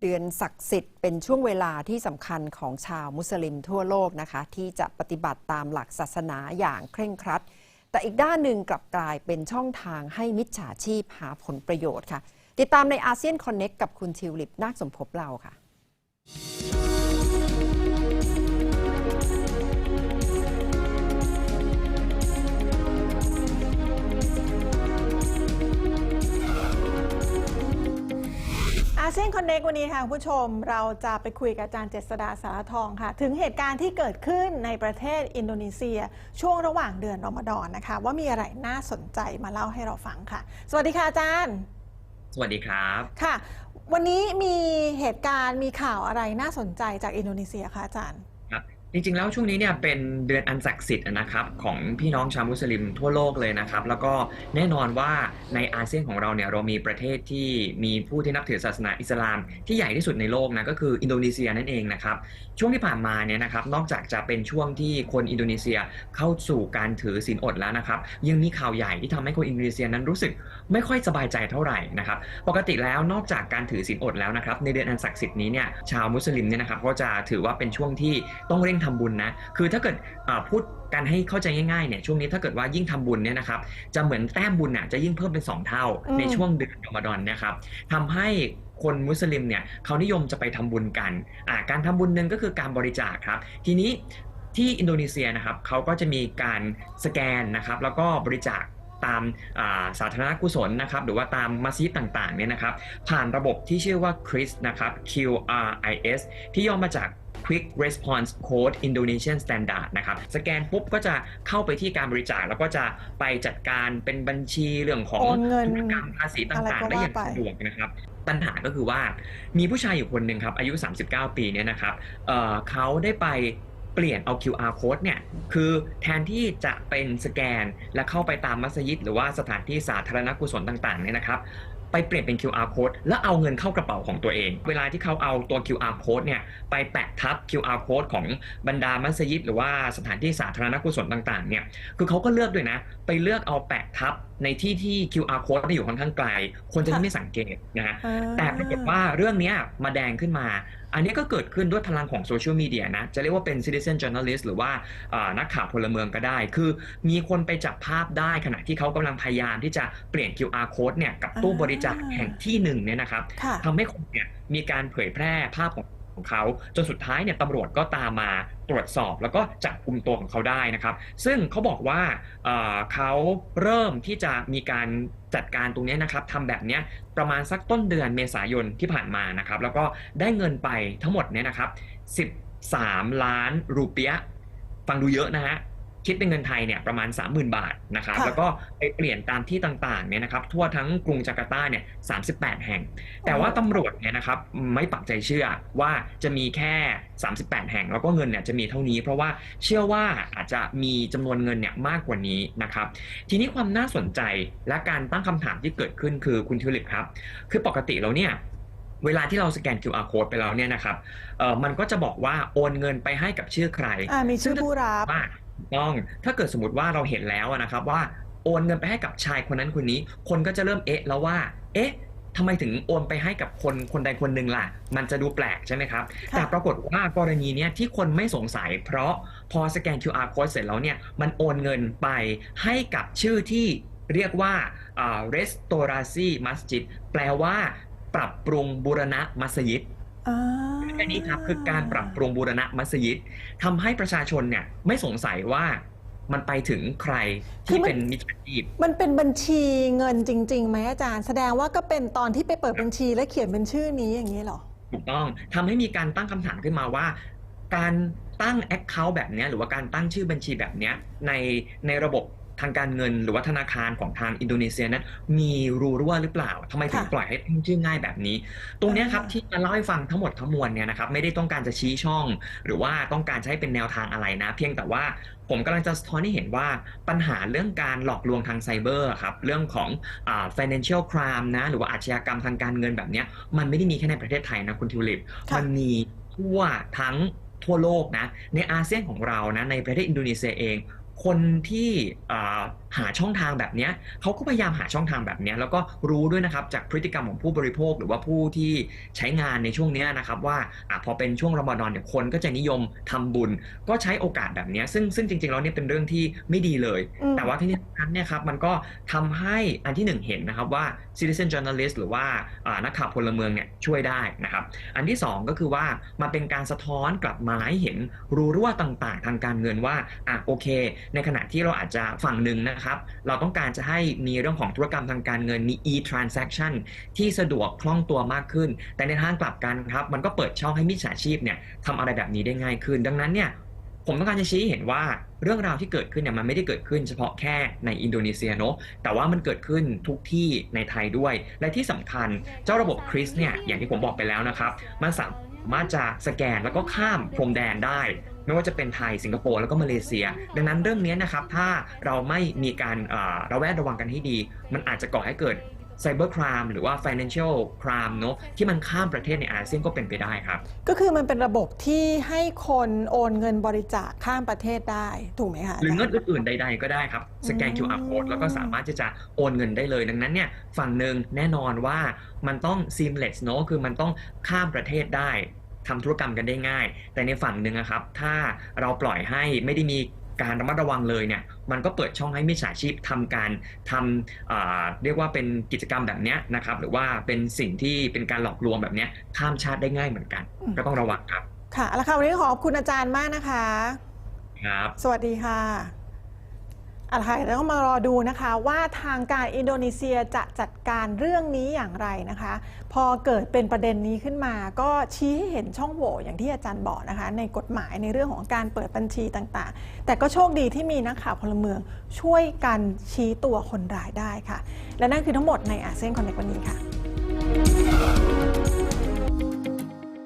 เดือนศักดิ์สิทธิ์เป็นช่วงเวลาที่สำคัญของชาวมุสลิมทั่วโลกนะคะ ที่จะปฏิบัติตามหลักศาสนาอย่างเคร่งครัด แต่อีกด้านหนึ่งกลับกลายเป็นช่องทางให้มิจฉาชีพหาผลประโยชน์ค่ะ ติดตามในอาเซียนคอนเน็กกับคุณทิวลิปนาคสมภพเราค่ะ ซียนคอนเน t วันนี้ค่ะคุณผู้ชมเราจะไปคุยกับอาจารย์เจษดาสารทองค่ะ ถึงเหตุการณ์ที่เกิดขึ้นในประเทศอินโดนีเซีย ช่วงระหว่างเดือนรอมฎอนนะคะ ว่ามีอะไรน่าสนใจมาเล่าให้เราฟังค่ะ สวัสดีค่ะอาจารย์ สวัสดีครับค่ะ วันนี้มีเหตุการณ์มีข่าวอะไรน่าสนใจจากอินโดนีเซียคะอาจารย์ครับ จริงๆ แล้วช่วงนี้เนี่ยเป็นเดือนอันศักดิ์สิทธิ์นะครับของพี่น้องชาวมุสลิมทั่วโลกเลยนะครับ แล้วก็แน่นอนว่าในอาเซียนของเราเนี่ยเรามีประเทศที่มีผู้ที่นับถือศาสนาอิสลาม ที่ใหญ่ที่สุดในโลกนะก็คืออินโดนีเซียนั่นเองนะครับช่วงที่ผ่านมาเนี่ยนะครับนอกจากจะเป็นช่วงที่คนอินโดนีเซียเข้าสู่การถือศีลอดแล้วนะครับยังมีข่าวใหญ่ที่ทำให้คนอินโดนีเซียนั้นรู้สึกไม่ค่อยสบายใจเท่าไหร่นะครับปกติแล้วนอกจากการถือศีลอดแล้วนะครับในเดือนอันศักดิ์สิทธิ์นี้เนี่ยชาวมุสลิมเนี่ยนะครับก็จะถือว่าเป็นช่วงที่ต้องเร่งทำบุญนะ คือถ้าเกิดอ่าพูดกันให้เข้าใจง่ายๆเนี่ยช่วงนี้ถ้าเกิดว่ายิ่งทำบุญเนี่ยนะครับจะเหมือนแต้มบุญน่ะจะยิ่งเพิ่มเป็นสองเท่าอืมในช่วงเดือนรอมฎอนเนะครับทำให้คนมุสลิมเนี่ยเขานิยมจะไปทำบุญกันอ่าการทำบุญหนึ่งก็คือการบริจาคครับ ทีนี้ที่อินโดนีเซียนะครับเขาก็จะมีการสแกนนะครับแล้วก็บริจาคตามอ่าสาธารณกุศลนะครับหรือว่าตามมัสยิดต่างๆเนี่ยนะครับผ่านระบบที่ชื่อว่า CRIS นะครับ QRIS ที่ย่อมาจาก Quick Response Code Indonesian Standard นะครับ สแกนปุ๊บก็จะเข้าไปที่การบริจาคแล้วก็จะไปจัดการเป็นบัญชีเรื่องของโอนเงินธุรกรรมภาษีต่างๆอะไรก็ได้อย่างว่าไปสะดวกนะครับปัญหาก็คือว่ามีผู้ชายอยู่คนหนึ่งครับ อายุ 39 ปีเนี่ยนะครับเอ่อเขาได้ไปเปลี่ยนเอา QR code เนี่ย คือแทนที่จะเป็นสแกนและเข้าไปตามมัสยิด หรือว่าสถานที่สาธารณกุศลต่างๆเนี่ยนะครับ ไปเปลี่ยนเป็น QR code แล้วเอาเงินเข้ากระเป๋าของตัวเอง เวลาที่เขาเอาตัว QR code เนี่ยไปแปะทับ QR code ของบรรดามัสยิดหรือว่าสถานที่สาธารณกุศลต่างๆเนี่ยคือเขาก็เลือกด้วยนะ ไปเลือกเอาแปะทับในที่ที่ QR code ไม่อยู่ค่อนข้างไกล คนจะได้ไม่สังเกตนะฮะอ่าแต่ปรากฏว่าเรื่องเนี้ยมาแดงขึ้นมา อันนี้ก็เกิดขึ้นด้วยพลังของโซเชียลมีเดียนะ จะเรียกว่าเป็น citizen journalist หรือว่าอ่านักข่าวพลเมืองก็ได้ คือมีคนไปจับภาพได้ขณะที่เขากำลังพยายามที่จะเปลี่ยน QR code เนี่ยกับตู้บริจาคแห่งที่หนึ่งเนี่ยนะครับค่ะทำให้คนเนี่ยมีการเผยแพร่ภาพของของเขาจนสุดท้ายเนี่ยตำรวจก็ตามมาตรวจสอบแล้วก็จับกลุ่มตัวของเขาได้นะครับ ซึ่งเขาบอกว่าเอ่อเขาเริ่มที่จะมีการจัดการตรงเนี้ยนะครับทำแบบเนี้ยประมาณสักต้นเดือนเมษายนที่ผ่านมานะครับ แล้วก็ได้เงินไปทั้งหมดเนี่ยนะครับ 13 ล้านรูเปียะฟังดูเยอะนะฮะ คิดเป็นเงินไทยเนี่ยประมาณ 30,000 บาทนะครับค่ะแล้วก็ไปเปลี่ยนตามที่ต่างๆเนี่ยนะครับทั่วทั้งกรุงจาการ์ตาเนี่ย38 แห่ง แต่ว่าตำรวจเนี่ยนะครับไม่ปักใจเชื่อว่าจะมีแค่ 38 แห่ง แล้วก็เงินเนี่ยจะมีเท่านี้ เพราะว่าเชื่อว่าอาจจะมีจำนวนเงินเนี่ยมากกว่านี้นะครับทีนี้ความน่าสนใจและการตั้งคำถามที่เกิดขึ้นคือคุณทิวลิปครับ คือปกติแล้วเนี่ยเวลาที่เราสแกน QR code ไปแล้วเนี่ยนะครับเอ่อมันก็จะบอกว่าโอนเงินไปให้กับชื่อใครอ่ามีชื่อผู้รับว่าถูก ต้องถ้าเกิดสมมติว่าเราเห็นแล้วอะนะครับว่าโอนเงินไปให้กับชายคนนั้นคนนี้ คนก็จะเริ่มเอ๊ะแล้วว่า เอ๊ะทำไมถึงโอนไปให้กับคนคนใดคนหนึ่งล่ะ มันจะดูแปลกใช่ไหมครับค่ะแต่ปรากฏว่ากรณีเนี้ยที่คนไม่สงสัย เพราะพอสแกน QR code เสร็จแล้วเนี่ยมันโอนเงินไปให้กับชื่อที่เรียกว่าอ่า restaurasi masjid แปลว่า ปรับปรุงบูรณะมัสยิด อ่าอันนี้ครับคือการปรับปรุงบูรณะมัสยิดทำให้ประชาชนเนี่ยไม่สงสัยว่ามันไปถึงใครที่เป็นมิจฉาชีพมันเป็นบัญชีเงินจริงๆไหมอาจารย์ แสดงว่าก็เป็นตอนที่ไปเปิดบัญชีและเขียนเป็นชื่อนี้อย่างนี้เหรอถูกต้องทำให้มีการตั้งคำถามขึ้นมาว่า การตั้ง Account แบบเนี้ยหรือว่าการตั้งชื่อบัญชีแบบเนี้ยในในระบบ ทางการเงินหรือว่าธนาคารของทางอินโดนีเซียนั้นมีรูรั่วหรือเปล่าทำไมถึงค่ะปล่อยให้ตั้งชื่อง่ายแบบนี้ ตรงเนี้ยครับอ่าที่มาเล่าให้ฟังทั้งหมดทั้งมวลเนี่ยนะครับไม่ได้ต้องการจะชี้ช่อง หรือว่าต้องการจะให้เป็นแนวทางอะไรนะ เพียงแต่ว่าผมกำลังจะสะท้อนให้เห็นว่าปัญหาเรื่องการหลอกลวงทางไซเบอร์ครับเรื่องของอ่า financial crime นะหรือว่าอาชญากรรมทางการเงินแบบเนี้ยมันไม่ได้มีแค่ในประเทศไทยนะคุณทิวลิปค่ะมันมีทั่วทั้งทั่วโลกนะในอาเซียนของเรานะในประเทศอินโดนีเซียเอง คนที่อ่าหาช่องทางแบบเนี้ยเขาก็พยายามหาช่องทางแบบเนี้ยแล้วก็รู้ด้วยนะครับจากพฤติกรรมของผู้บริโภคหรือว่าผู้ที่ใช้งานในช่วงเนี้ยนะครับว่าอะพอเป็นช่วงรอมฎอนเนี่ยคนก็จะนิยมทำบุญ ก็ใช้โอกาสแบบเนี้ยซึ่งซึ่งจริงๆแล้วเนี่ยเป็นเรื่องที่ไม่ดีเลยอืมแต่ว่าที่นี้นั้นเนี่ยครับมันก็ทำให้อันที่หนึ่งเห็นนะครับว่า citizen journalist หรือว่าอ่านักข่าวพลเมืองเนี่ยช่วยได้นะครับอันที่สองก็คือว่ามันเป็นการสะท้อนกลับมาให้เห็นรูรั่วต่างๆ ทางการเงินว่าอะโอเค ในขณะที่เราอาจจะฝั่งหนึ่งนะครับ เราต้องการจะให้มีเรื่องของธุรกรรมทางการเงินมี e-transaction ที่สะดวกคล่องตัวมากขึ้น แต่ในทางกลับกันครับ มันก็เปิดช่องให้มิจฉาชีพเนี่ยทำอะไรแบบนี้ได้ง่ายขึ้น ดังนั้นเนี่ยผมต้องการจะชี้เห็นว่าเรื่องราวที่เกิดขึ้นเนี่ยมันไม่ได้เกิดขึ้นเฉพาะแค่ในอินโดนีเซียเนอะแต่ว่ามันเกิดขึ้นทุกที่ในไทยด้วย และที่สำคัญเจ้าระบบคริสเนี่ยอย่างที่ผมบอกไปแล้วนะครับมันสามารถจะสแกนแล้วก็ข้ามพรมแดนได้ ไม่ว่าจะเป็นไทยสิงคโปร์แล้วก็มาเลเซีย ดังนั้นเรื่องนี้นะครับถ้าเราไม่มีการระแวดระวังกันให้ดี มันอาจจะก่อให้เกิด ไซเบอร์ครามหรือว่า financial crime เนอะที่มันข้ามประเทศในอาเซียนก็เป็นไปได้ครับ ก็คือมันเป็นระบบที่ให้คนโอนเงินบริจาคข้ามประเทศได้ ถูกไหมคะหรือเงินาจาย์อื่นๆใด ๆ ก็ได้ครับ สแกนอืม QR code แล้วก็สามารถที่จะโอนเงินได้เลย ดังนั้นเนี่ยฝั่งหนึ่งแน่นอนว่ามันต้อง seamless เนอะคือมันต้องข้ามประเทศได้ทำธุรกรรมกันได้ง่าย แต่ในฝั่งหนึ่งนะครับ ถ้าเราปล่อยให้ไม่ได้มี การระมัดระวังเลยเนี่ยมันก็เปิดช่องให้มิจฉาชีพทำการทำอ่าเรียกว่าเป็นกิจกรรมแบบเนี้ยนะครับหรือว่าเป็นสิ่งที่เป็นการหลอกลวงแบบเนี้ยข้ามชาติได้ง่ายเหมือนกัน ก็ต้องระวังครับ ค่ะแล้วค่ะวันนี้ขอบคุณอาจารย์มากนะคะ ครับ สวัสดีค่ะเอาละค่ะแล้วก็มารอดูนะคะว่าทางการอินโดนีเซียจะจัดการเรื่องนี้อย่างไรนะคะ พอเกิดเป็นประเด็นนี้ขึ้นมา ก็ชี้ให้เห็นช่องโหว่อย่างที่อาจารย์บอกนะคะ ในกฎหมายในเรื่องของการเปิดบัญชีต่างๆ แต่ก็โชคดีที่มีนักข่าวพลเมืองช่วยกันชี้ตัวคนร้ายได้ค่ะ และนั่นคือทั้งหมดในอาเซียนคอนเนควันนี้ค่ะ